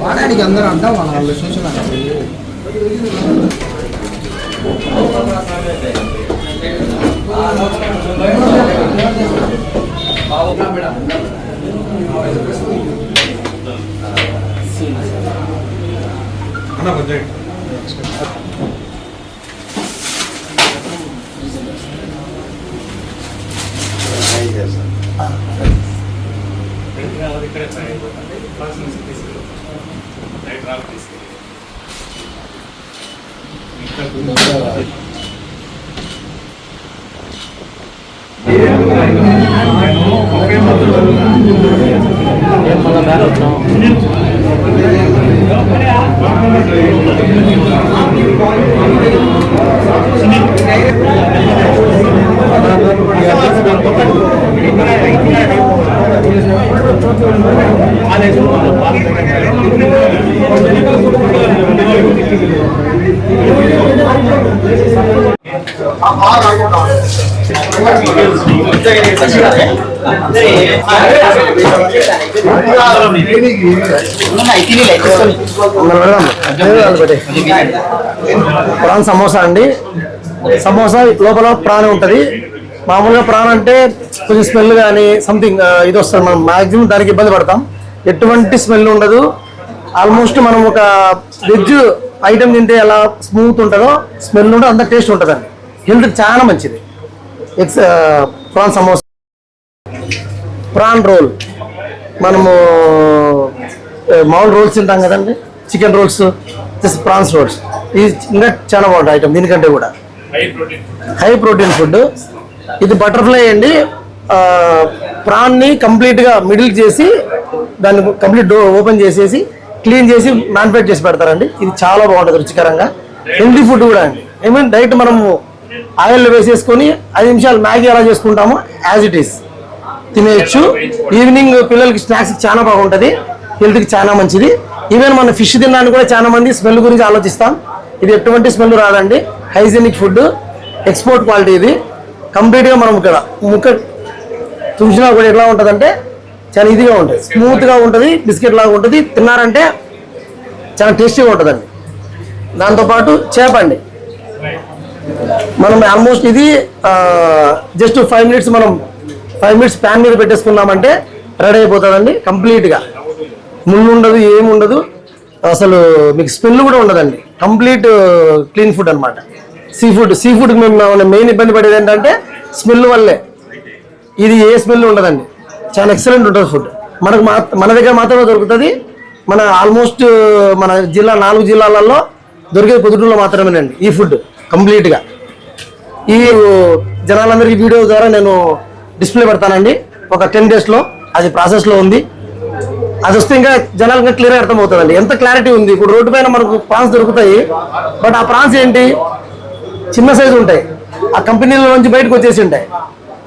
వాడానికి అందరూ అంటాం వాళ్ళు చూసినారు ఇక్కడే ఫ్రై అయిపోతుంది ఫస్ట్ నుంచి తీసుకెళ్ళి. రైట్ ప్రాన్ సమోసా అండి. సమోసా లోపల ప్రాన్ ఉంటుంది. మామూలుగా ప్రాన్ అంటే కొంచెం స్మెల్ కానీ సంథింగ్ ఇది వస్తుంది. మనం మాక్సిమం దానికి ఇబ్బంది పడతాం. ఎటువంటి స్మెల్ ఉండదు. ఆల్మోస్ట్ మనం ఒక వెజ్ ఐటమ్ తింటే ఎలా స్మూత్ ఉంటుందో స్మెల్ ఉంటే అంత టేస్ట్ ఉంటుందండి. హెల్త్ చాలా మంచిది. X prawn samosa prawn roll మనము ఆ, మామూలు రోల్స్ తింటాం కదండి. Chicken rolls just prawns rolls ఇది ఇంకా చాలా బాగుంటుంది ఐటమ్ దీనికంటే కూడా. హై ప్రోటీన్ ఫుడ్ ఇది బటర్ఫ్లై అండి. ప్రాన్ని కంప్లీట్గా మిడిల్ చేసి దాన్ని కంప్లీట్ డో ఓపెన్ చేసేసి క్లీన్ చేసి మ్యాన్ఫ్యాక్చర్ చేసి పెడతారండి. ఇది చాలా బాగుంటుంది రుచికరంగా. హెల్తీ ఫుడ్ కూడా అండి. ఐ మీన్ డైరెక్ట్ మనము ఆయిల్లో వేసేసుకొని ఐదు నిమిషాలు మ్యాగీ ఎలా చేసుకుంటామో యాజ్ ఇట్ ఈస్ తినేయచ్చు. ఈవినింగ్ పిల్లలకి స్నాక్స్ చాలా బాగుంటుంది. హెల్త్కి చాలా మంచిది. ఈవెన్ మన ఫిష్ తినడానికి కూడా చాలా మంది స్మెల్ గురించి ఆలోచిస్తాం. ఇది ఎటువంటి స్మెల్ రాదండి. హైజీనిక్ ఫుడ్ ఎక్స్పోర్ట్ క్వాలిటీ ఇది. కంప్లీట్గా మనం ఇక్కడ ముక్క తుంచినా కూడా ఎట్లా ఉంటుందంటే చాలా ఇదిగా ఉంటుంది. స్మూత్గా ఉంటుంది. బిస్కెట్ లాగా ఉంటుంది. తిన్నారంటే చాలా టేస్టీగా ఉంటుందండి. దాంతోపాటు చేపండి మనం ఆల్మోస్ట్ ఇది జస్ట్ ఫైవ్ మినిట్స్ మనం ఫైవ్ మినిట్స్ ప్యాన్ మీద పెట్టేసుకున్నామంటే రెడీ అయిపోతుందండి కంప్లీట్గా ముళ్ళు ఉండదు ఏముండదు. అసలు మీకు స్మెల్ కూడా ఉండదండి. కంప్లీట్ క్లీన్ ఫుడ్ అన్నమాట. సీ ఫుడ్ సీ ఫుడ్ మేము మెయిన్ ఇబ్బంది పడేది ఏంటంటే స్మెల్ వల్లే. ఇది ఏ స్మెల్ ఉండదండి. చాలా ఎక్సలెంట్ ఉంటుంది ఫుడ్ మనకు మన దగ్గర మాత్రమే దొరుకుతుంది. మన ఆల్మోస్ట్ మన జిల్లా నాలుగు జిల్లాలలో దొరికే పొద్దుటూరులో మాత్రమేనండి ఈ ఫుడ్ కంప్లీట్గా. ఈ జనాలందరికీ వీడియో ద్వారా నేను డిస్ప్లే పెడతానండి. ఒక టెన్ డేస్లో అది ప్రాసెస్లో ఉంది. అది వస్తే ఇంకా జనాలకు క్లియర్గా అర్థమవుతుందండి. ఎంత క్లారిటీ ఉంది? ఇప్పుడు రోడ్డు పైన మనకు ప్రాన్స్ దొరుకుతాయి. బట్ ఆ ప్రాన్స్ ఏంటి? చిన్న సైజు ఉంటాయి. ఆ కంపెనీల నుంచి బయటకు వచ్చేసి ఉంటాయి.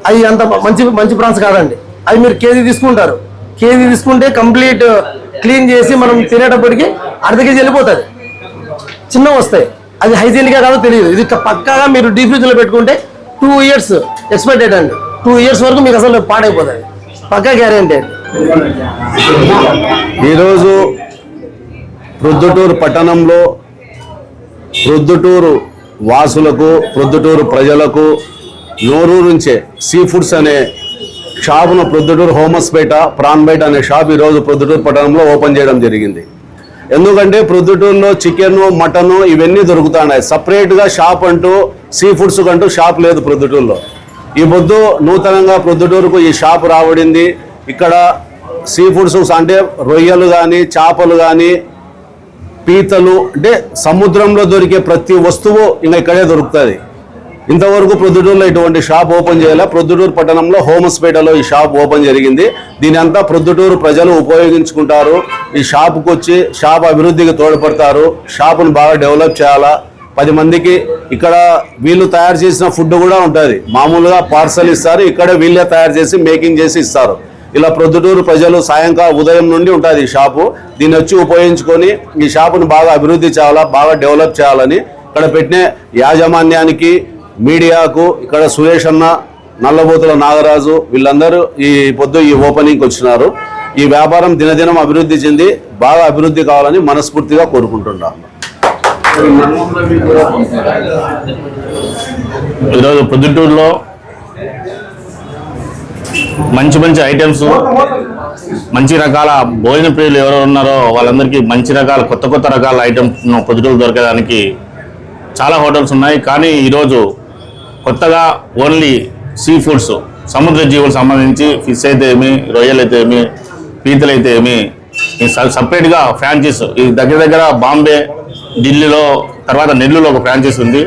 అవి అంత మంచి మంచి ప్రాన్స్ కాదండి. అవి మీరు కేజీ తీసుకుంటారు. కేజీ తీసుకుంటే కంప్లీట్ క్లీన్ చేసి మనం తినేటప్పటికి అర్ధ కేజీ వెళ్ళిపోతుంది. చిన్నవి వస్తాయి. అది హైజీనిక్గా కాదో తెలియదు. ఇది పక్కాగా మీరు డీ ఫ్రిడ్జ్లో పెట్టుకుంటే టూ ఇయర్స్ ఎక్స్పైర్ డేట్ అండి. టూ ఇయర్స్ వరకు మీకు అసలు పాడైపోతుంది. పక్కా గ్యారంటీ అండి ఈరోజు ప్రొద్దుటూరు పట్టణంలో ప్రొద్దుటూరు వాసులకు ప్రొద్దుటూరు ప్రజలకు నోరూరుంచే సీ ఫుడ్స్ అనే షాపును ప్రొద్దుటూరు హోమస్పేట ప్రాన్బేట అనే షాప్ ఈరోజు ప్రొద్దుటూరు పట్టణంలో ఓపెన్ చేయడం జరిగింది. ఎందుకంటే ప్రొద్దుటూరులో చికెను మటను ఇవన్నీ దొరుకుతున్నాయి. సపరేట్గా షాప్ అంటూ సీ ఫుడ్స్ అంటూ షాప్ లేదు ప్రొద్దుటూరులో. ఈ పొద్దు నూతనంగా ప్రొద్దుటూరుకు ఈ షాప్ రాబడింది. ఇక్కడ సీ ఫుడ్స్ అంటే రొయ్యలు కానీ చేపలు కానీ పీతలు అంటే సముద్రంలో దొరికే ప్రతి వస్తువు ఇంకా ఇక్కడే దొరుకుతుంది. ఇంతవరకు ప్రొద్దుటూరులో ఇటువంటి షాప్ ఓపెన్ చేయాలా? ప్రొద్దుటూరు పట్టణంలో హోమస్పేటలో ఈ షాప్ ఓపెన్ జరిగింది. దీని అంతా ప్రొద్దుటూరు ప్రజలు ఉపయోగించుకుంటారు. ఈ షాపుకు వచ్చి షాప్ అభివృద్ధికి తోడ్పడతారు. షాపును బాగా డెవలప్ చేయాలా? పది మందికి ఇక్కడ వీళ్ళు తయారు చేసిన ఫుడ్ కూడా ఉంటుంది. మామూలుగా పార్సల్ ఇస్తారు. ఇక్కడ వీళ్ళే తయారు చేసి మేకింగ్ చేసి ఇస్తారు. ఇలా ప్రొద్దుటూరు ప్రజలు సాయంకాలం ఉదయం నుండి ఉంటుంది ఈ షాపు. దీన్ని వచ్చి ఉపయోగించుకొని ఈ షాపును బాగా అభివృద్ధి చేయాలా? బాగా డెవలప్ చేయాలని. ఇక్కడ పెట్టిన యాజమాన్యానికి మీడియాకు ఇక్కడ సురేష్ అన్న నల్లబోతుల నాగరాజు వీళ్ళందరూ ఈ పొద్దు ఈ ఓపెనింగ్కి వచ్చినారు. ఈ వ్యాపారం దినదినం అభివృద్ధి చెంది బాగా అభివృద్ధి కావాలని మనస్ఫూర్తిగా కోరుకుంటున్నాను ఈరోజు పొద్దుటూరులో మంచి మంచి ఐటమ్స్ మంచి రకాల భోజన ప్రియులు ఎవరు ఉన్నారో వాళ్ళందరికీ మంచి రకాల కొత్త కొత్త రకాల ఐటమ్స్ పొద్దుటూరు దొరకడానికి చాలా హోటల్స్ ఉన్నాయి. కానీ ఈరోజు కొత్తగా ఓన్లీ సీ ఫుడ్స్ సముద్ర జీవులకు సంబంధించి ఫిష్ అయితే ఏమి రొయ్యలు అయితే ఏమి పీతలు అయితే ఏమి ఈ సపరేట్గా ఫ్రాంచైజ్ ఈ దగ్గర దగ్గర బాంబే ఢిల్లీలో తర్వాత నెల్లూరులో ఒక ఫ్రాంచైజ్ ఉంది.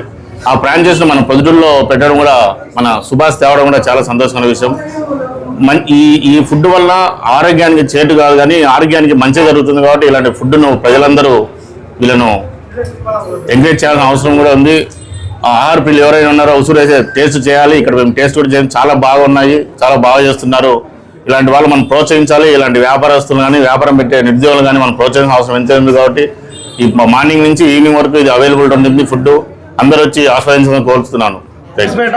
ఆ ఫ్రాంచైజ్ను మన పొద్దుల్లో పెట్టడం కూడా మన సుభాష్ తేవడం కూడా చాలా సంతోషమైన విషయం. మన్ ఈ ఈ ఫుడ్ వల్ల ఆరోగ్యానికి చేటు కాదు కానీ ఆరోగ్యానికి మంచి జరుగుతుంది కాబట్టి ఇలాంటి ఫుడ్ను ప్రజలందరూ వీళ్ళను ఎంకరేజ్ చేయాల్సిన అవసరం కూడా ఉంది. ఆహార పిల్లలు ఎవరైనా ఉన్నారో ఉసురేసే టేస్ట్ చేయాలి. ఇక్కడ మేము టేస్ట్ కూడా చేయాలి చాలా బాగున్నాయి. చాలా బాగా చేస్తున్నారు. ఇలాంటి వాళ్ళు మనం ప్రోత్సహించాలి. ఇలాంటి వ్యాపారస్తులు కానీ వ్యాపారం పెట్టే నిరుద్యోగులు కానీ మనం ప్రోత్సహించిన అవసరం ఎంత ఉంది కాబట్టి ఈ మార్నింగ్ నుంచి ఈవినింగ్ వరకు ఇది అవైలబుల్ ఉంటుంది ఫుడ్ అందరూ వచ్చి ఆస్వాదించాలని కోరుతున్నాను. Thank you. పేట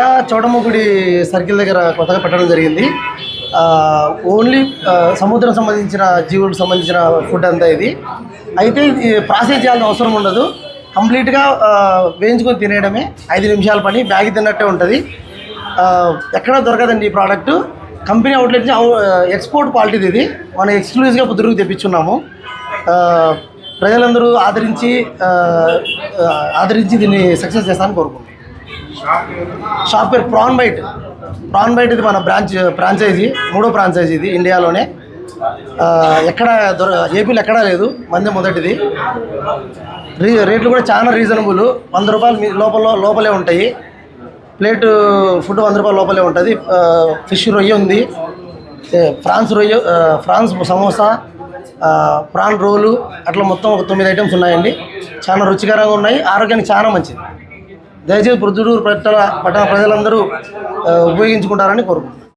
సర్కిల్ దగ్గర కొత్తగా పెట్టడం జరిగింది. ఓన్లీ సముద్రం సంబంధించిన జీవులకు సంబంధించిన ఫుడ్ అంతా ఇది. అయితే ఇది ప్రాసెస్ చేయాల్సిన అవసరం ఉండదు. కంప్లీట్గా వేయించుకొని తినేయడమే. ఐదు నిమిషాల పని బ్యాగ్ తిన్నట్టే ఉంటుంది. ఎక్కడ ఎక్కడా దొరకదండి ఈ ప్రోడక్ట్. కంపెనీ అవుట్లెట్ నుంచి ఎక్స్పోర్ట్ క్వాలిటీది ఇది. మనం ఎక్స్క్లూజివ్గా పుదురుకు తెప్పించున్నాము. ప్రజలందరూ ఆదరించి ఆదరించి దీన్ని సక్సెస్ చేస్తానని కోరుకుంటున్నాం. షాప్ పేరు ప్రాన్ బైట్ ప్రాన్ బైట్ ఇది మన బ్రాంచ్ ఫ్రాంచైజీ మూడో ఫ్రాంచైజీ ఇది ఇండియాలోనే. ఎక్కడ దొర ఏపీలో ఎక్కడా లేదు మందే మొదటిది. రీ రేట్లు కూడా చాలా రీజనబుల్. వంద రూపాయలు మీ లోపల లోపలే ఉంటాయి. ప్లేట్ ఫుడ్ వంద రూపాయల లోపలే ఉంటుంది. ఫిష్ రొయ్య ఉంది. ఫ్రాన్స్ రొయ్య ఫ్రాన్స్ సమోసా ప్రాన్ రోలు అట్లా మొత్తం ఒక తొమ్మిది ఐటమ్స్ ఉన్నాయండి. చాలా రుచికరంగా ఉన్నాయి. ఆరోగ్యానికి చాలా మంచిది. దయచేసి ప్రొద్దుటూరు పట్టణ పట్టణ ప్రజలందరూ ఉపయోగించుకుంటారని కోరుకుంటున్నాను.